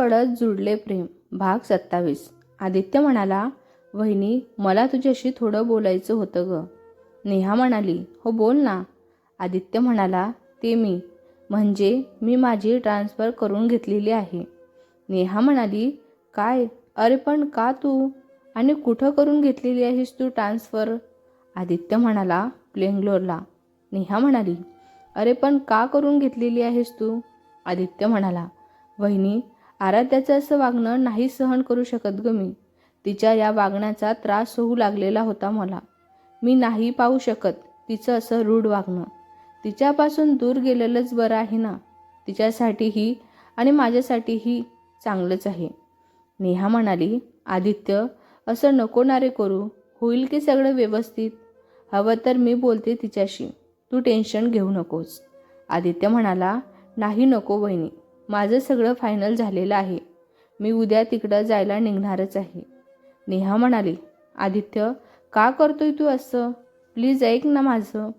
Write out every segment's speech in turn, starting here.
कडत जुडले प्रेम. भाग सत्तावीस. आदित्य म्हणाला वहिनी मला तुझ्याशी थोडं बोलायचं होतं ग. नेहा म्हणाली हो बोल ना. आदित्य म्हणाला ते मी. म्हणजे मी माझी ट्रान्सफर करून घेतलेली आहे. नेहा म्हणाली काय? अरे पण का तू? आणि कुठं करून घेतलेली आहेस तू ट्रान्सफर? आदित्य म्हणाला बेंगलोरला. नेहा म्हणाली अरे पण का करून घेतलेली आहेस तू? आदित्य म्हणाला वहिनी आराध्याचं असं वागणं नाही सहन करू शकत ग मी. तिच्या या वागण्याचा त्रास होऊ लागलेला होता मला. मी नाही पाहू शकत तिचं असं रूढ वागणं. तिच्यापासून दूर गेलेलंच बरं आहे ना. तिच्यासाठीही आणि माझ्यासाठीही चांगलंच आहे. नेहा म्हणाली आदित्य असं नको नारे करू. होईल की सगळं व्यवस्थित? हवं तर मी बोलते तिच्याशी. तू टेन्शन घेऊ नकोस. आदित्य म्हणाला नाही नको वहिनी. माझं सगळं फायनल झालेलं आहे. मी उद्या तिकडं जायला निघणारच आहे. नेहा म्हणाली आदित्य का करतोय तू असं? प्लीज ऐक ना माझं.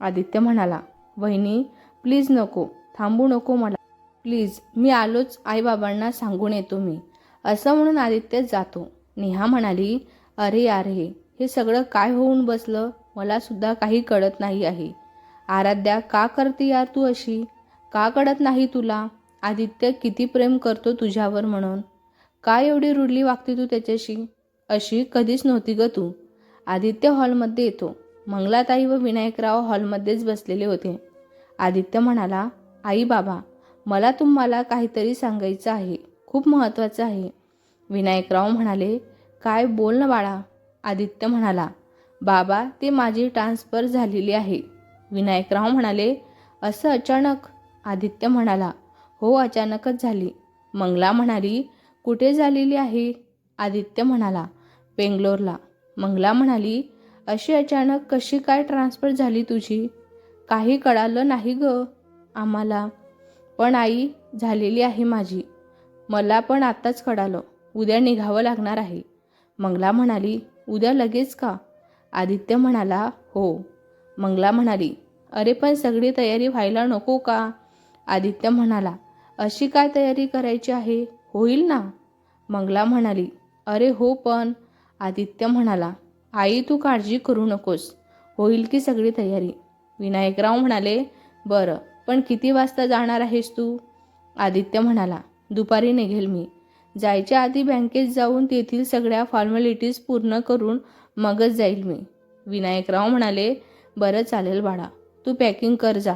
आदित्य म्हणाला वहिनी प्लीज नको थांबू नको मला. प्लीज मी आलोच आईबाबांना सांगून येतो मी. असं म्हणून आदित्य जातो. नेहा म्हणाली अरे अरे हे सगळं काय होऊन बसलं? मलासुद्धा काही कळत नाही आहे. आराध्या का करते यार तू अशी? का कळत नाही तुला? आदित्य किती प्रेम करतो तुझ्यावर म्हणून? काय एवढी रुडली वागते तू त्याच्याशी? अशी कधीच नव्हती ग तू. आदित्य हॉलमध्ये येतो. मंगलाताई व विनायकराव हॉलमध्येच बसलेले होते. आदित्य म्हणाला आई बाबा मला तुम्हाला काहीतरी सांगायचं आहे. खूप महत्त्वाचं आहे. विनायकराव म्हणाले काय? बोल ना बाळा. आदित्य म्हणाला बाबा ते माझी ट्रान्सफर झालेली आहे. विनायकराव म्हणाले असं अचानक? आदित्य म्हणाला हो अचानकच झाली. मंगला म्हणाली कुठे झालेली आहे? आदित्य म्हणाला बेंगलोरला. मंगला म्हणाली अशी अचानक कशी काय ट्रान्सफर झाली तुझी? काही कळालं नाही ग आम्हाला. पण आई झालेली आहे माझी. मला पण आत्ताच कळालं. उद्या निघावं लागणार आहे. मंगला म्हणाली उद्या लगेच का? आदित्य म्हणाला हो. मंगला म्हणाली अरे पण सगळी तयारी व्हायला नको का? आदित्य म्हणाला अशी काय तयारी करायची आहे? होईल ना? मंगला म्हणाली अरे हो पण. आदित्य म्हणाला आई तू काळजी करू नकोस. होईल की सगळी तयारी? विनायकराव म्हणाले बरं पण किती वाजता जाणार आहेस तू? आदित्य म्हणाला दुपारी निघेल मी. जायच्या आधी बँकेत जाऊन तेथील सगळ्या फॉर्मॅलिटीज पूर्ण करून मगच जाईल मी. विनायकराव म्हणाले बरं चालेल बाळा. तू पॅकिंग कर जा.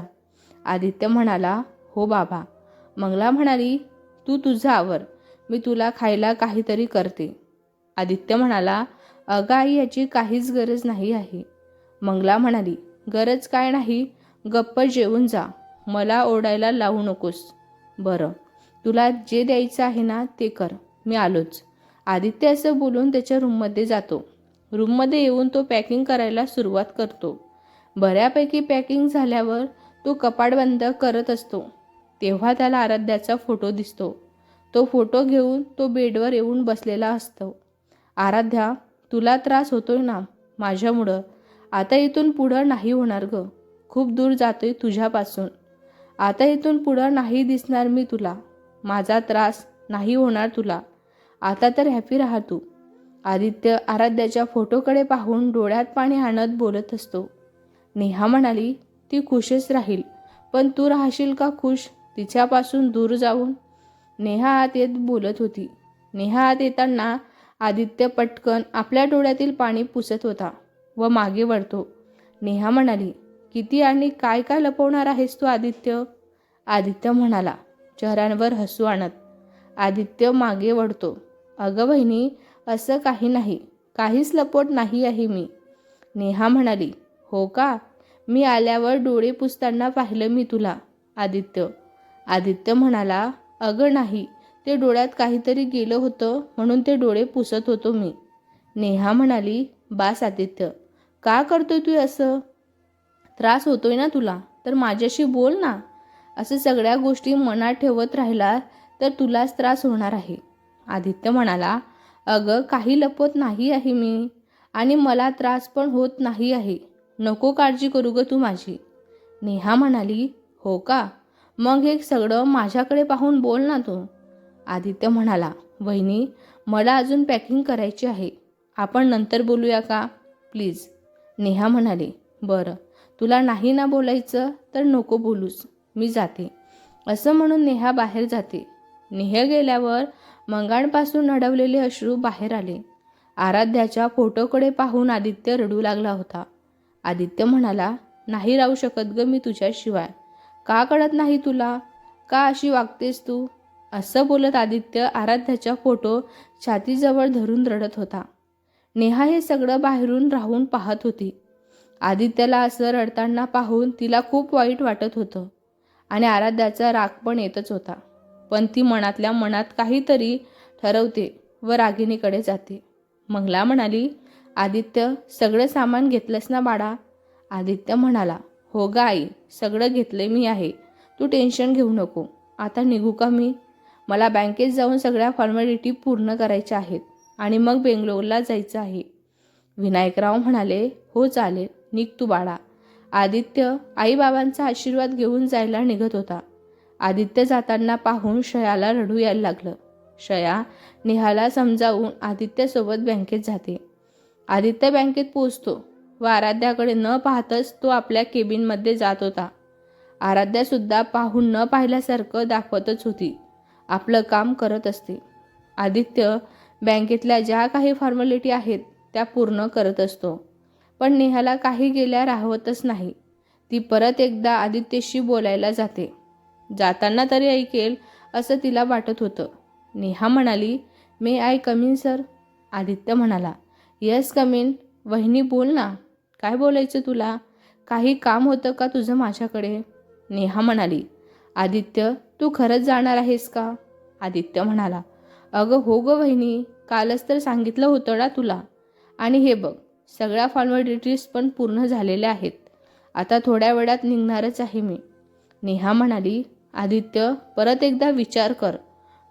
आदित्य म्हणाला हो बाबा. मंगला म्हणाली तू तुझं आवर मी तुला खायला काहीतरी करते. आदित्य म्हणाला अगं आई याची काहीच गरज नाही आहे. मंगला म्हणाली गरज काय नाही गप्प जेवून जा मला ओढायला लावू नकोस. बरं तुला जे द्यायचं आहे ना ते कर मी आलोच. आदित्य असं बोलून त्याच्या रूममध्ये जातो. रूममध्ये येऊन तो पॅकिंग करायला सुरुवात करतो. बऱ्यापैकी पॅकिंग झाल्यावर तो कपाट बंद करत असतो. तेव्हा त्याला आराध्याचा फोटो दिसतो. तो फोटो घेऊन तो बेडवर येऊन बसलेला असतो. आराध्या तुला त्रास होतोय ना? माझ्यामुळं. आता इथून पुढं नाही होणार ग. खूप दूर जातोय तुझ्यापासून. आता इथून पुढं नाही दिसणार मी तुला. माझा त्रास नाही होणार तुला. आता तर हॅपी राहा तू. आदित्य आराध्याच्या फोटोकडे पाहून डोळ्यात पाणी आणत बोलत असतो. नेहा म्हणाली ती खुशच राहील. पण तू राहशील का खुश? तिच्यापासून दूर जाऊन नेहा आत येत बोलत होती. नेहा आत येताना आदित्य पटकन आपल्या डोळ्यातील पाणी पुसत होता व मागे वळतो. नेहा म्हणाली किती आणि काय काय लपवणार आहेस तू आदित्य? आदित्य म्हणाला चेहऱ्यांवर हसू आणत. आदित्य मागे वळतो अगं बहिणी असं काही नाही काहीच लपवत नाही आहे मी. नेहा म्हणाली हो का? मी आल्यावर डोळे पुसताना पाहिलं मी तुला. आदित्य आदित्य म्हणाला अगं नाही ते डोळ्यात काहीतरी गेलं होतं म्हणून ते डोळे पुसत होतो मी. नेहा म्हणाली बास आदित्य का करतोय तू असं? त्रास होतोय ना तुला तर माझ्याशी बोल ना. असं सगळ्या गोष्टी मनात ठेवत राहिला तर तुलाच त्रास होणार आहे. आदित्य म्हणाला अगं काही लपवत नाही आहे मी आणि मला त्रास पण होत नाही आहे. नको काळजी करू ग तू माझी. नेहा म्हणाली हो का? मग हे सगळं माझ्याकडे पाहून बोल ना तू. आदित्य म्हणाला वहिनी मला अजून पॅकिंग करायची आहे. आपण नंतर बोलूया का? प्लीज नेहा म्हणाली बरं. तुला नाही ना बोलायचं तर नको बोलूस. मी जाते. असं म्हणून नेहा बाहेर जाते. नेहा गेल्यावर मंगाणपासून अडवलेले अश्रू बाहेर आले. आराध्याच्या फोटोकडे पाहून आदित्य रडू लागला होता. आदित्य म्हणाला नाही राहू शकत ग मी तुझ्याशिवाय. का कळत नाही तुला? का अशी वागतेस तू? असं बोलत आदित्य आराध्याच्या फोटो छातीजवळ धरून रडत होता. नेहा हे सगळं बाहेरून राहून पाहत होती. आदित्यला असं रडताना पाहून तिला खूप वाईट वाटत होतं आणि आराध्याचा राग पण येतच होता. पण ती मनातल्या मनात काहीतरी ठरवते व रागिणीकडे जाते. मंगला म्हणाली आदित्य सगळं सामान घेतलंस ना बाळा? आदित्य म्हणाला हो ग आई सगळं घेतलं मी आहे. तू टेन्शन घेऊ नको. आता निघू का मी? मला बँकेत जाऊन सगळ्या फॉर्मॅलिटी पूर्ण करायच्या आहेत आणि मग बेंगलोरला जायचं आहे. विनायकराव म्हणाले हो चालेल. निघ तू बाळा. आदित्य आईबाबांचा आशीर्वाद घेऊन जायला निघत होता. आदित्य जाताना पाहून शयाला रडू यायला लागलं. शया नेहाला समजावून आदित्यसोबत बँकेत जाते. आदित्य बँकेत पोचतो व आराध्याकडे न पाहताच तो आपल्या केबिनमध्ये जात होता. आराध्यासुद्धा पाहून न पाहिल्यासारखं दाखवतच होती. आपलं काम करत असते. आदित्य बँकेतल्या ज्या काही फॉर्मॅलिटी आहेत त्या पूर्ण करत असतो. पण नेहाला काही गेल्या राहवतच नाही. ती परत एकदा आदित्यशी बोलायला जाते. जाताना तरी ऐकेल असं तिला वाटत होतं. नेहा म्हणाली may I come in sir Aditya म्हणाला येस कमीन वहिनी बोल ना. काय बोलायचं तुला? काही काम होतं का तुझं माझ्याकडे? नेहा म्हणाली आदित्य तू खरंच जाणार आहेस का? आदित्य म्हणाला अगं हो गं वहिनी कालच तर सांगितलं होतं ना तुला. आणि हे बघ सगळ्या फॉर्मॅलिटीज पण पूर्ण झालेल्या आहेत. आता थोड्या वेळात निघणारच आहे मी. नेहा म्हणाली आदित्य परत एकदा विचार कर.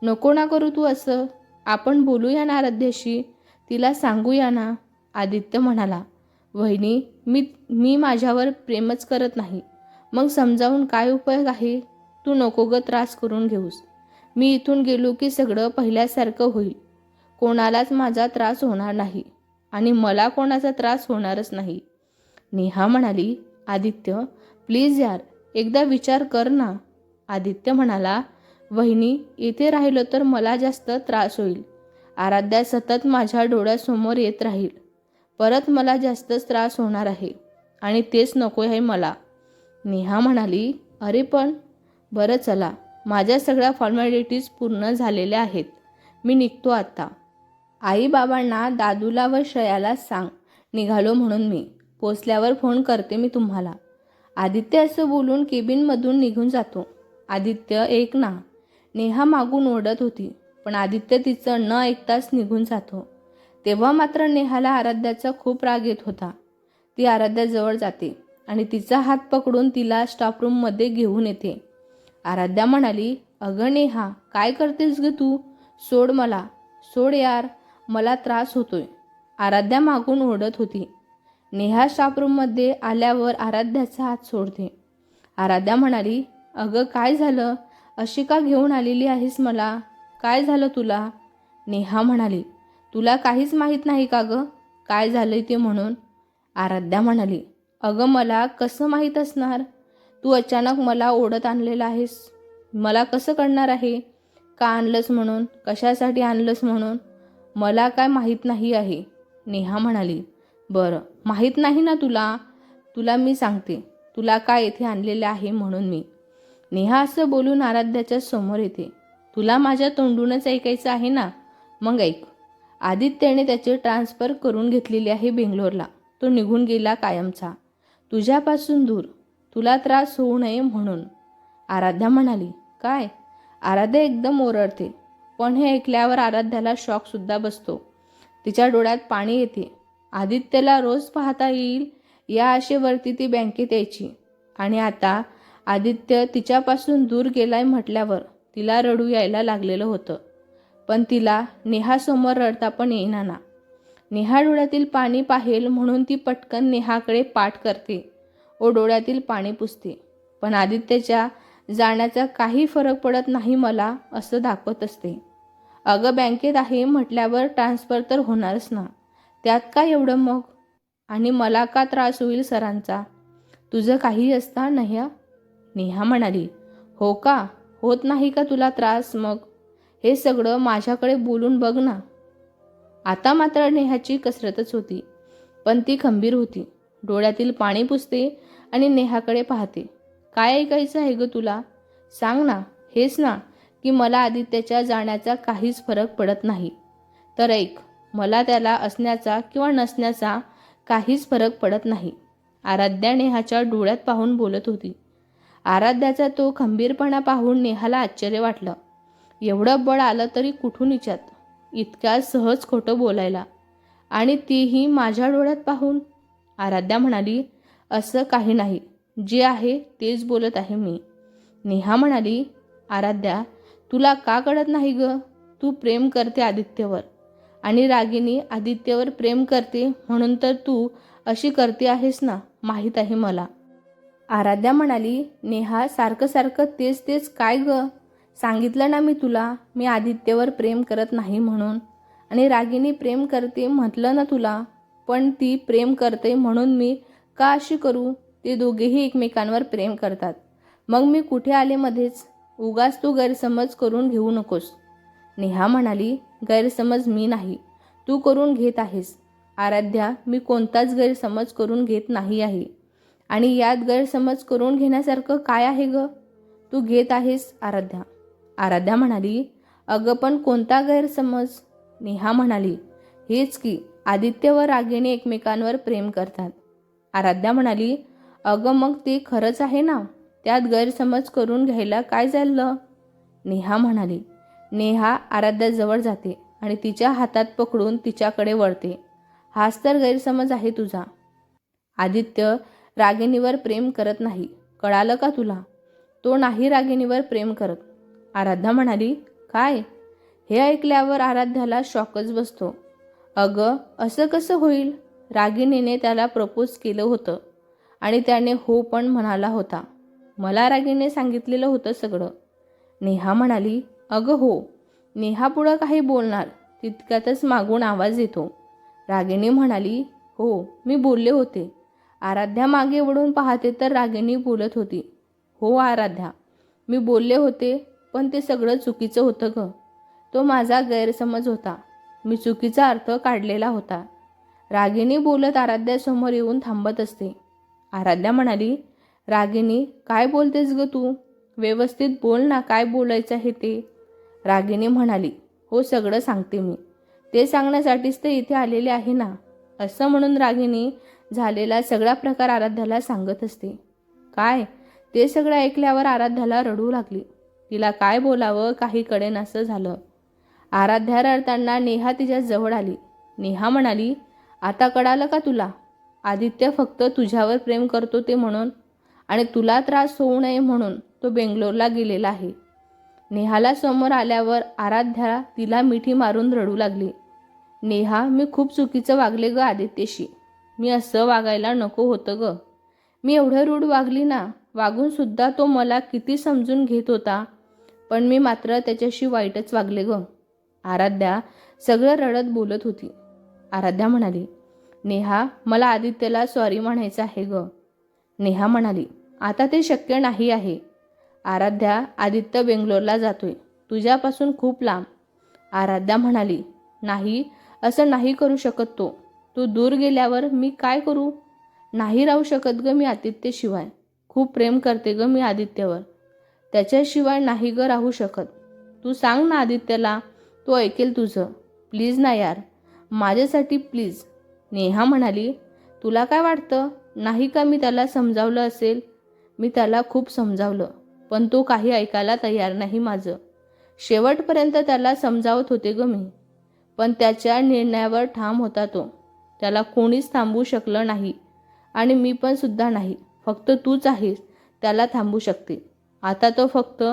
नको ना करू तू असं. आपण बोलूया ना आराध्याशी. तिला सांगूया ना. आदित्य म्हणाला वहिनी मी मी माझ्यावर प्रेमच करत नाही. मग समजावून काय उपयोग आहे? तू नको ग त्रास करून घेऊस. मी इथून गेलो की सगळं पहिल्यासारखं होईल. कोणालाच माझा त्रास होणार नाही आणि मला कोणाचा त्रास होणारच नाही. नेहा म्हणाली आदित्य प्लीज यार एकदा विचार कर ना. आदित्य म्हणाला वहिनी इथे राहिलो तर मला जास्त त्रास होईल. आराध्या सतत माझ्या डोळ्यासमोर येत राहील. परत मला जास्तच त्रास होणार आहे आणि तेच नको आहे मला. नेहा म्हणाली अरे पण बरं चला. माझ्या सगळ्या फॉर्मॅलिटीज पूर्ण झालेल्या आहेत. मी निघतो आता. आईबाबांना दादूला व श्रयाला सांग. निघालो म्हणून मी. पोचल्यावर फोन करते मी तुम्हाला. आदित्य असं बोलून केबिनमधून निघून जातो. आदित्य एक ना. नेहा मागून ओरडत होती पण आदित्य तिचं न ऐकताच निघून जातो. तेव्हा मात्र नेहाला आराध्याचा खूप राग येत होता. ती आराध्याजवळ जाते आणि तिचा हात पकडून तिला स्टाफ रूममध्ये घेऊन येते. आराध्या म्हणाली अगं नेहा काय करतेस ग तू? सोड मला. सोड यार मला त्रास होतोय. आराध्या मागून ओढत होती. नेहा स्टाफ रूममध्ये आल्यावर आराध्याचा हात सोडते. आराध्या म्हणाली अगं काय झालं? अशी का घेऊन आलेली आहेस मला? काय झालं तुला? नेहा म्हणाली तुला काहीच माहीत नाही का गं? काय झालंय ते म्हणून? आराध्या म्हणाली अगं मला कसं माहीत असणार? तू अचानक मला ओढत आणलेलं आहेस. मला कसं कळणार आहे? का आणलंस म्हणून? कशासाठी आणलंस म्हणून? मला काय माहीत नाही आहे. नेहा म्हणाली बरं माहीत नाही ना तुला? तुला मी सांगते. तुला काय येथे आणलेलं आहे म्हणून मी. नेहा असं बोलून आराध्याच्या समोर येते. तुला माझ्या तोंडूनच ऐकायचं आहे ना? मग ऐक. आदित्यने त्याचे ट्रान्सफर करून घेतलेली आहे बेंगलोरला. तो निघून गेला कायमचा. तुझ्यापासून दूर. तुला त्रास होऊ नये म्हणून. आराध्या म्हणाली काय? आराध्या एकदम ओरडते. पण हे ऐकल्यावर आराध्याला शॉकसुद्धा बसतो. तिच्या डोळ्यात पाणी येते. आदित्यला रोज पाहता येईल या आशेवरती ती बँकेत यायची. आणि आता आदित्य तिच्यापासून दूर गेलाय म्हटल्यावर तिला रडू यायला लागलेलं होतं. पण तिला नेहासमोर रडता पण येईना ना. नेहा डोळ्यातील पाणी पाहेल म्हणून ती पटकन नेहाकडे पाठ करते. व डोळ्यातील पाणी पुसते. पण आदित्यच्या जाण्याचा काही फरक पडत नाही मला असं दाखवत असते. अगं बँकेत आहे म्हटल्यावर ट्रान्सफर तर होणारच ना. त्यात काय एवढं मग? आणि मला का त्रास होईल सरांचा? तुझं काही असता नेहा नेहा म्हणाली हो का? होत नाही का तुला त्रास मग? हे सगळं माझ्याकडे बोलून बघ ना. आता मात्र नेहाची कसरतच होती. पण ती खंबीर होती. डोळ्यातील पाणी पुसते आणि नेहाकडे पाहते. काय ऐकायचं आहे ग तुला? सांग ना. हेच ना की मला आदित्याच्या जाण्याचा काहीच फरक पडत नाही. तर ऐक मला त्याला असण्याचा किंवा नसण्याचा काहीच फरक पडत नाही. आराध्या नेहाच्या डोळ्यात पाहून बोलत होती. आराध्याचा तो खंबीरपणा पाहून नेहाला आश्चर्य वाटलं. एवढं बळ आलं तरी कुठून इच्यात इतक्या सहज खोटं बोलायला. आणि तीही माझ्या डोळ्यात पाहून. आराध्या म्हणाली असं काही नाही. जे आहे तेच बोलत आहे मी. नेहा म्हणाली आराध्या तुला का कळत नाही ग? तू प्रेम करते आदित्यवर. आणि रागिनी आदित्यवर प्रेम करते म्हणून तर तू अशी करते आहेस ना माहीत आहे मला. आराध्या म्हणाली नेहा सारखं सारखं तेच तेच काय ग? सांगितलं ना मी तुला मी आदित्यवर प्रेम करत नाही म्हणून. आणि रागिनी प्रेम करते म्हटलं ना तुला पण ती प्रेम करते म्हणून मी का अशी करू? ते दोघेही एकमेकांवर प्रेम करतात. मग मी कुठे आले मध्येच? उगाच तू गैरसमज करून घेऊ नकोस. नेहा म्हणाली गैरसमज मी नाही तू करून घेत आहेस. आराध्या मी कोणताच गैरसमज करून घेत नाही आहे. आणि यात गैरसमज करून घेण्यासारखं काय आहे ग? तू घेत आहेस आराध्या. आराध्या म्हणाली अगं पण कोणता गैरसमज? नेहा म्हणाली हेच की आदित्य व रागिणी एकमेकांवर प्रेम करतात. आराध्या म्हणाली अगं मग ते खरंच आहे ना? त्यात गैरसमज करून घ्यायला काय झालं? नेहा म्हणाली नेहा आराध्याजवळ जाते आणि तिच्या हातात पकडून तिच्याकडे वळते. हाच तर गैरसमज आहे तुझा. आदित्य रागिणीवर प्रेम करत नाही. कळालं का तुला? तो नाही रागिणीवर प्रेम करत. आराध्या म्हणाली काय? हे ऐकल्यावर आराध्याला शॉकच बसतो. अगं असं कसं होईल? रागिणीने त्याला प्रपोज केलं होतं आणि त्याने हो पण म्हणाला होता. मला रागिणीने सांगितलेलं होतं सगळं. नेहा म्हणाली अगं हो. नेहा पुढं काही बोलणार. तितक्यातच मागून आवाज येतो. रागिणी म्हणाली हो मी बोलले होते. आराध्या मागे वळून पाहते तर रागिणी बोलत होती. हो आराध्या. मी बोलले होते पण ते सगळं चुकीचं होतं ग. तो माझा गैरसमज होता. मी चुकीचा अर्थ काढलेला होता. रागिणी बोलत आराध्यासमोर येऊन थांबत असते. आराध्या म्हणाली रागिणी काय बोलतेस ग तू? व्यवस्थित बोल ना काय बोलायचं आहे ते. रागिणी म्हणाली हो सगळं सांगते मी. ते सांगण्यासाठीच ते इथे आलेले आहे ना. असं म्हणून रागिणी झालेला सगळा प्रकार आराध्याला सांगत असते. काय? ते सगळं ऐकल्यावर आराध्याला रडू लागली. तिला काय बोलावं काही कडेनासं झालं. आराध्या रडताना नेहा तिच्या जवळ आली. नेहा म्हणाली आता कळालं का तुला? आदित्य फक्त तुझ्यावर प्रेम करतो ते म्हणून आणि तुला त्रास होऊ नये म्हणून तो बेंगलोरला गेलेला आहे. नेहाला समोर आल्यावर आराध्या तिला मिठी मारून रडू लागली. नेहा मी खूप चुकीचं वागले ग आदित्यशी. मी असं वागायला नको होतं ग. मी एवढं रूढ वागली ना वागूनसुद्धा तो मला किती समजून घेत होता पण मी मात्र त्याच्याशी वाईटच वागले ग. आराध्या सगळं रडत बोलत होती. आराध्या म्हणाली नेहा मला आदित्यला सॉरी म्हणायचं आहे ग. नेहा म्हणाली आता ते शक्य नाही आहे. आराध्या आदित्य बेंगलोरला जातोय. तुझ्यापासून खूप लांब. आराध्या म्हणाली नाही असं नाही करू शकत तो. तू दूर गेल्यावर मी काय करू? नाही राहू शकत ग मी आदित्यशिवाय. खूप प्रेम करते ग मी आदित्यवर. त्याच्याशिवाय नाही ग राहू शकत. तू सांग ना आदित्यला तो ऐकेल तुझं. प्लीज ना यार. माझ्यासाठी प्लीज. नेहा म्हणाली तुला काय वाटतं? नाही का मी त्याला समजावलं असेल? मी त्याला खूप समजावलं पण तो काही ऐकायला तयार नाही माझं. शेवटपर्यंत त्याला समजावत होते ग मी पण त्याच्या निर्णयावर ठाम होता तो. त्याला कोणीच थांबवू शकलं नाही आणि मी पण सुद्धा नाही. फक्त तूच आहेस त्याला थांबू शकते. आता तो फक्त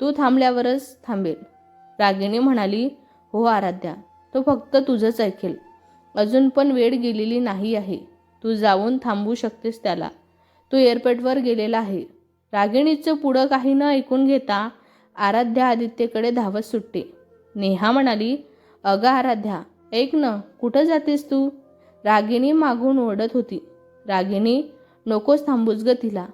तू थांबल्यावरच थांबेल. रागिणी म्हणाली हो आराध्या तो फक्त तुझंच ऐकेल. अजून पण वेळ गेलेली नाही आहे. तू जाऊन थांबू शकतेस त्याला. तो एअरपोर्टवर गेलेला आहे. रागिणीचं पुढं काही न ऐकून घेता आराध्या आदित्यकडे धावत सुटते. नेहा म्हणाली अगं आराध्या ऐक ना कुठं जातेस तू? रागिणी मागून ओरडत होती. रागिणी नकोच थांबूच ग तिला.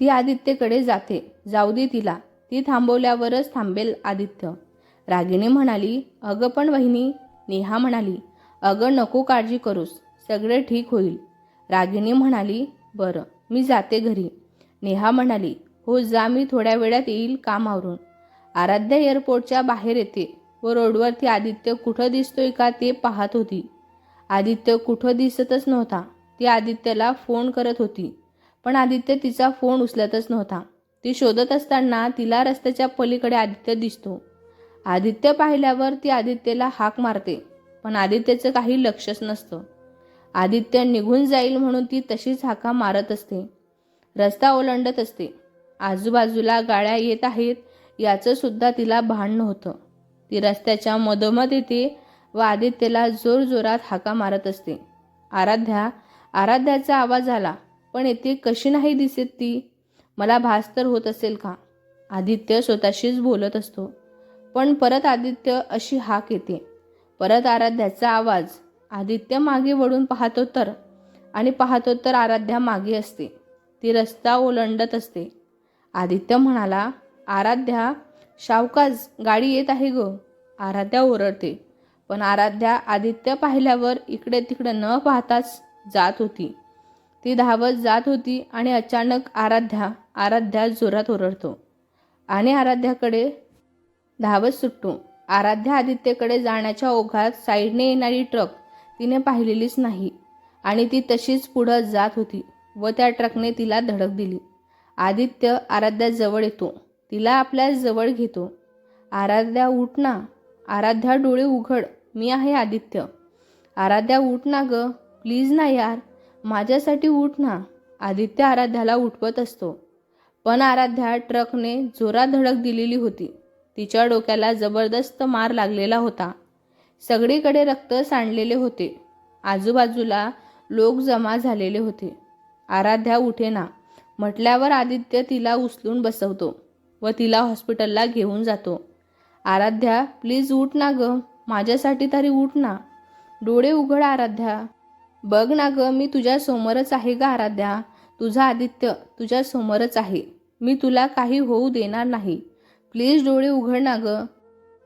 ती आदित्यकडे जाते. जाऊ दे तिला. ती थांबवल्यावरच थांबेल आदित्य. रागिणी म्हणाली अगं पण वहिनी. नेहा म्हणाली अगं नको काळजी करूस. सगळे ठीक होईल. रागिणी म्हणाली बरं मी जाते घरी. नेहा म्हणाली हो जा मी थोड्या वेळात येईल कामावरून. आराध्या एअरपोर्टच्या बाहेर येते व रोडवरती आदित्य कुठं दिसतोय का ते पाहत होती. आदित्य कुठं दिसतच नव्हता. ती आदित्यला फोन करत होती. पण आदित्य तिचा फोन उचलतच नव्हता. ती शोधत असताना तिला रस्त्याच्या पलीकडे आदित्य दिसतो. आदित्य पाहिल्यावर ती आदित्यला हाक मारते पण आदित्यचं काही लक्षच नसतं. आदित्य निघून जाईल म्हणून ती तशीच हाका मारत असते. रस्ता ओलांडत असते. आजूबाजूला गाड्या येत आहेत याचं सुद्धा तिला भान नव्हतं. ती रस्त्याच्या मधोमध येते व आदित्यला जोरजोरात हाका मारत असते. आराध्या आराध्याचा आवाज आला. पण येथे कशी नाही दिसत ती? मला भास तर होत असेल का? आदित्य स्वतःशीच बोलत असतो. पण परत आदित्य अशी हाक येते. परत आराध्याचा आवाज. आदित्य मागे वळून पाहतो तर आणि पाहतो तर आराध्या मागे असते. ती रस्ता ओलांडत असते. आदित्य म्हणाला आराध्या शावकाज गाडी येत आहे ग. आराध्या ओरडते. पण आराध्या आदित्य पाहिल्यावर इकडे तिकडे न पाहताच जात होती. ती धावत जात होती आणि अचानक आराध्या आराध्या जोरात ओरडतो. आणि आराध्याकडे धावत सुटतो. आराध्या आदित्यकडे जाण्याच्या ओघात साईडने येणारी ट्रक तिने पाहिलेलीच नाही आणि ती तशीच पुढं जात होती व त्या ट्रकने तिला धडक दिली. आदित्य आराध्याजवळ येतो. तिला आपल्या जवळ घेतो. आराध्या उठ ना. आराध्या डोळे उघड. मी आहे आदित्य. आराध्या उठ ना ग. प्लीज ना यार. माझ्यासाठी उठ ना. आदित्य आराध्याला उठवत असतो. पण आराध्या ट्रकने जोरात धडक दिलेली होती. तिच्या डोक्याला जबरदस्त मार लागलेला होता. सगळीकडे रक्त सांडलेले होते. आजूबाजूला लोक जमा झालेले होते. आराध्या उठेना म्हटल्यावर आदित्य तिला उचलून बसवतो व तिला हॉस्पिटलला घेऊन जातो. आराध्या प्लीज उठ ना ग. माझ्यासाठी तरी उठ ना. डोळे उघड आराध्या. बघ ना ग मी तुझ्या समोरच आहे ग आराध्या. तुझा आदित्य तुझ्या समोरच आहे. मी तुला काही होऊ देणार नाही. प्लीज डोळे उघड ना ग.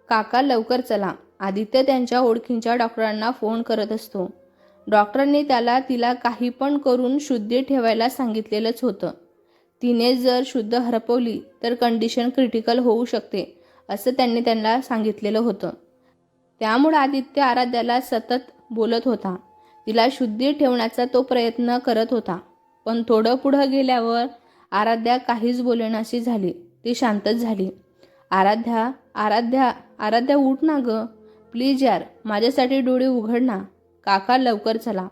काका लवकर चला. आदित्य त्यांच्या ओळखींच्या डॉक्टरांना फोन करत असतो. डॉक्टरांनी त्याला तिला काही पण करून शुद्धी ठेवायला सांगितलेलंच होतं. तिने जर शुद्ध हरपवली तर कंडिशन क्रिटिकल होऊ शकते असं त्यांनी त्यांना सांगितलेलं होतं. त्यामुळं आदित्य आराध्याला सतत बोलत होता. तिला शुद्धी ठेवण्याचा तो प्रयत्न करत होता. पण थोडं पुढं गेल्यावर आराध्या काहीच बोलेनाशी झाली. ती शांतच झाली. आराध्या आराध्या आराध्या उठ ना ग. प्लीज यार माझ्यासाठी डोळे उघड ना. काका लवकर चला.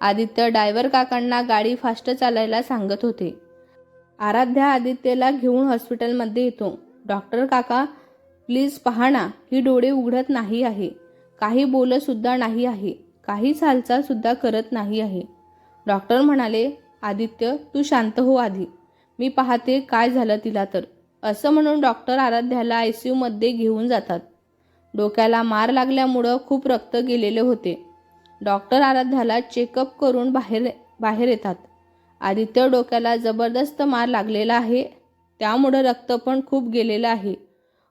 आदित्य डायव्हर काकांना गाडी फास्ट चालायला सांगत होते. आराध्या आदित्यला घेऊन हॉस्पिटलमध्ये येतो. डॉक्टर काका प्लीज पहा ना ही डोळे उघडत नाही आहे. काही बोलतसुद्धा नाही आहे. काहीच हालचालसुद्धा करत नाही आहे. डॉक्टर म्हणाले आदित्य तू शांत हो आधी. मी पाहते काय झालं तिला तर. असं म्हणून डॉक्टर आराध्याला आय सी यूमध्ये घेऊन जातात. डोक्याला मार लागल्यामुळं खूप रक्त गेलेले होते. डॉक्टर आराध्याला चेकअप करून बाहेर बाहेर येतात. आदित्य डोक्याला जबरदस्त मार लागलेला आहे. त्यामुळं रक्त पण खूप गेलेलं आहे.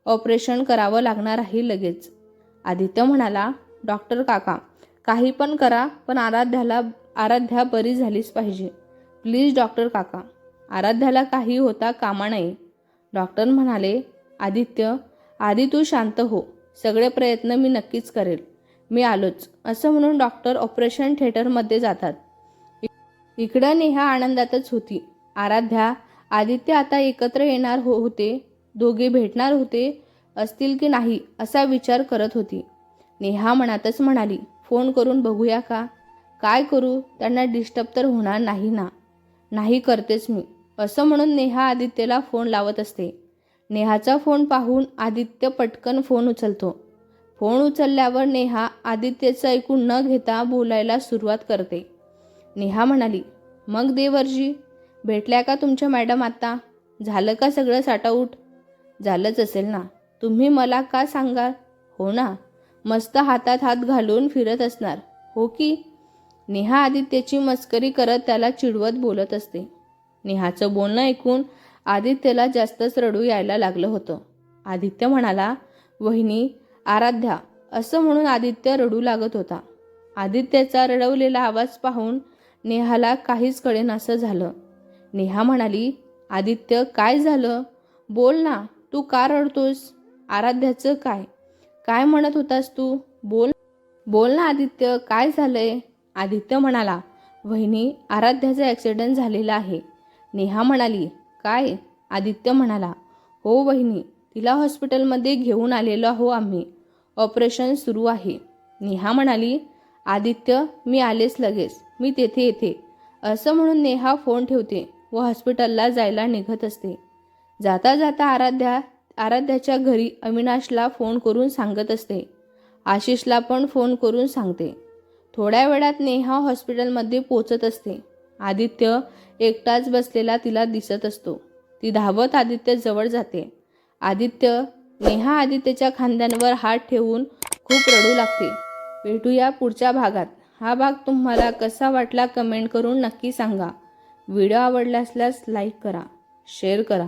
ऑपरेशन करावं लागणार आहे लगेच. आदित्य म्हणाला डॉक्टर काका काही पण करा पण आराध्याला आराध्या बरी झालीच पाहिजे. प्लीज डॉक्टर काका आराध्याला काही होता कामा नाही डॉक्टर म्हणाले आदित्य आधी तू शांत हो सगळे प्रयत्न मी नक्कीच करेल. मी आलोच असं म्हणून डॉक्टर ऑपरेशन थिएटरमध्ये जातात. इकडं नेहा आनंदातच होती. आराध्या आदित्य आता एकत्र येणार हो होते? दोघे भेटणार होते? असतील की नाही असा विचार करत होती. नेहा मनातच म्हणाली फोन करून बघूया का? काय करू? त्यांना डिस्टर्ब तर होणार नाही ना. नाही करतेच मी. असं म्हणून नेहा आदित्यला फोन लावत असते. नेहाचा फोन पाहून आदित्य पटकन फोन उचलतो. फोन उचलल्यावर नेहा आदित्यचं ऐकून न घेता बोलायला सुरुवात करते. नेहा म्हणाली मग देवरजी भेटल्या का तुमच्या मॅडम आता? झालं का सगळं साठाऊट झालंच असेल ना. तुम्ही मला का सांगाल? हो ना. मस्त हातात हात घालून फिरत असणार. हो की? नेहा आदित्यची मस्करी करत त्याला चिडवत बोलत असते. नेहाचं बोलणं ऐकून आदित्यला जास्तच रडू यायला लागलं होतं. आदित्य म्हणाला वहिनी आराध्या असं म्हणून आदित्य रडू लागत होता. आदित्यचा रडवलेला आवाज पाहून नेहाला काहीच कळेनासं झालं. नेहा म्हणाली आदित्य काय झालं? बोल ना तू का रडतोस आराध्याचं काय? काय म्हणत होतास तू? बोल. बोल ना आदित्य काय झालंय? आदित्य म्हणाला वहिनी आराध्याचा ॲक्सिडेंट झालेला आहे. नेहा म्हणाली काय? आदित्य म्हणाला हो वहिनी तिला हॉस्पिटलमध्ये घेऊन आलेलो आहो आम्ही. ऑपरेशन सुरू आहे. नेहा म्हणाली आदित्य मी आलेच लगेच. मी तेथे येते. असं म्हणून नेहा फोन ठेवते व हॉस्पिटलला जायला निघत असते. जाता जाता आराध्या आराध्याच्या घरी अविनाशला फोन करून सांगत असते. आशिषला पण फोन करून सांगते. थोड्या वेळात नेहा हॉस्पिटलमध्ये पोचत असते. आदित्य एकटाच बसलेला तिला दिसत असतो. ती धावत आदित्य जवळ जाते. आदित्य नेहा आदित्यच्या खांद्यांवर हात ठेवून खूप रडू लागते. भेटूया पुढच्या भागात. हा भाग तुम्हाला कसा वाटला कमेंट करून नक्की सांगा. व्हिडिओ आवडला असल्यास लाईक करा शेअर करा.